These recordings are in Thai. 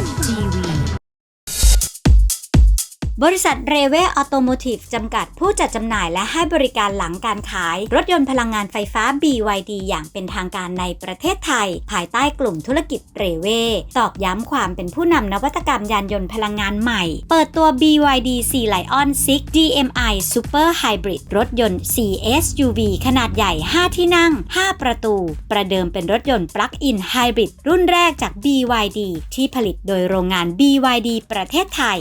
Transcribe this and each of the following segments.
TV. บริษัทเรเวออโตโมทีฟจำกัดผู้จัดจำหน่ายและให้บริการหลังการขาย รถยนต์พลังงานไฟฟ้า BYD อย่างเป็นทางการในประเทศไทย ภายใต้กลุ่มธุรกิจเรเวตอกย้ำความเป็นผู้นำนวัตกรรมยานยนต์พลังงานใหม่ เปิดตัว BYD Sea Lion 6 DMI Super Hybrid รถยนต์ 4SUV ขนาดใหญ่ 5 ที่นั่ง 5 ประตู ประเดิมเป็นรถยนต์ปลั๊กอินไฮบริดรุ่นแรกจาก BYD ที่ผลิตโดยโรงงาน BYD ประเทศไทย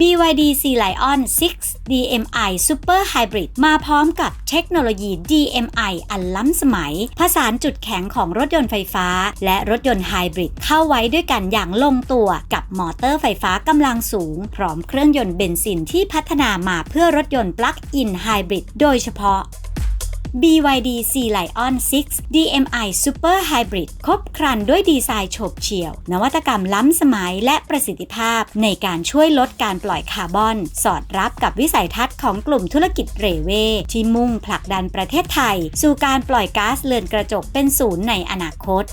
BYD C Lion 6 DMI Super Hybrid มาพร้อมกับเทคโนโลยี DMI อันล้ำสมัย ผสานจุดแข็งของรถยนต์ไฟฟ้า และรถยนต์ไฮบริดเข้าไว้ด้วยกันอย่างลงตัว กับมอเตอร์ไฟฟ้ากำลังสูง พร้อมเครื่องยนต์เบนซินที่พัฒนามาเพื่อรถยนต์ปลั๊กอินไฮบริดโดยเฉพาะ BYD C Lion 6 DMI Super Hybrid ครบครันด้วยดีไซน์โฉบเฉี่ยว นวัตกรรมล้ำสมัยและประสิทธิภาพ ในการช่วยลดการปล่อยคาร์บอน สอดรับกับวิสัยทัศน์ของกลุ่มธุรกิจเรเว ที่มุ่งผลักดันประเทศไทย สู่การปล่อยก๊าซเรือนกระจกเป็นศูนย์ในอนาคต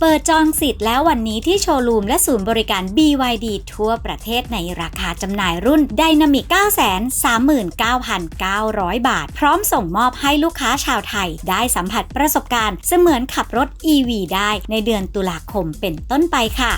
เปิดจองสิทธิ์แล้ววันนี้ที่โชว์รูมและศูนย์บริการ BYD ทั่วประเทศในราคาจำหน่ายรุ่น Dynamic 939,900 บาท พร้อมส่งมอบให้ลูกค้าชาวไทย ได้สัมผัสประสบการณ์เสมือนขับรถ EV ได้ในเดือนตุลาคมเป็นต้นไปค่ะ